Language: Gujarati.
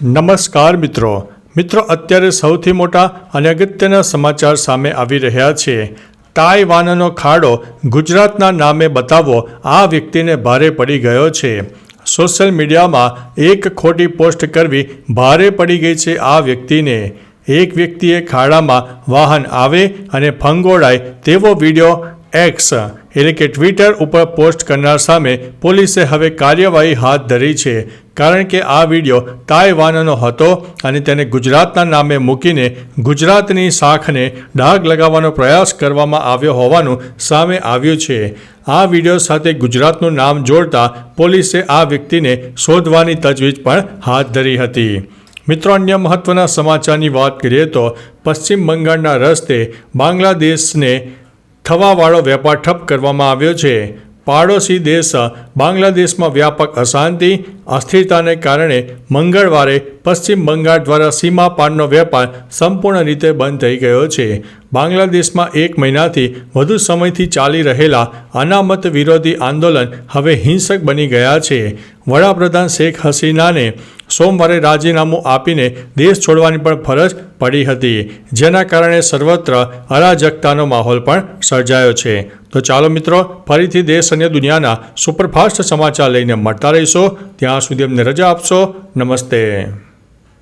નમસ્કાર મિત્રો. મિત્રો, અત્યારે સૌથી મોટા અને અગત્યના સમાચાર સામે આવી રહ્યા છે. તાઇવાનનો ખાડો ગુજરાતના નામે બતાવવો આ વ્યક્તિને ભારે પડી ગયો છે. સોશિયલ મીડિયામાં એક ખોટી પોસ્ટ કરવી ભારે પડી ગઈ છે આ વ્યક્તિને. એક વ્યક્તિએ ખાડામાં વાહન આવે અને ફંગોળાય તેવો વીડિયો એક્સ એટલે કે ટ્વિટર ઉપર પોસ્ટ કરનાર સામે પોલીસે હવે કાર્યવાહી હાથ ધરી છે. કારણ કે આ વીડિયો તાઇવાનનો હતો અને તેને ગુજરાતના નામે મૂકીને ગુજરાતની શાખને ડાઘ લગાવવાનો પ્રયાસ કરવામાં આવ્યો હોવાનું સામે આવ્યું છે. આ વીડિયો સાથે ગુજરાતનું નામ જોડતા પોલીસે આ વ્યક્તિને શોધવાની તજવીજ પણ હાથ ધરી હતી. મિત્રો, અન્ય મહત્વના સમાચારની વાત કરીએ તો પશ્ચિમ બંગાળના રસ્તે બાંગ્લાદેશને થવાવાળો વેપાર ઠપ કરવામાં આવ્યો છે. પાડોશી દેશ બાંગ્લાદેશમાં વ્યાપક અશાંતિ, અસ્થિરતાને કારણે મંગળવારે પશ્ચિમ બંગાળ દ્વારા સીમા પારનો વેપાર સંપૂર્ણ રીતે બંધ થઈ ગયો છે. બાંગ્લાદેશમાં એક મહિનાથી વધુ સમયથી ચાલી રહેલા અનામત વિરોધી આંદોલન હવે હિંસક બની ગયા છે. વડાપ્રધાન શેખ હસીનાને સોમવારે રાજીનામું આપીને દેશ છોડવાની પણ ફરજ પડી હતી, જેના કારણે સર્વત્ર અરાજકતાનો માહોલ પણ સર્જાયો છે. તો ચાલો મિત્રો, ફરીથી દેશ અને દુનિયાના સુપરફાસ્ટ સમાચાર લઈને મળતા રહીશો. ત્યાં સુધી અમને રજા આપશો. નમસ્તે.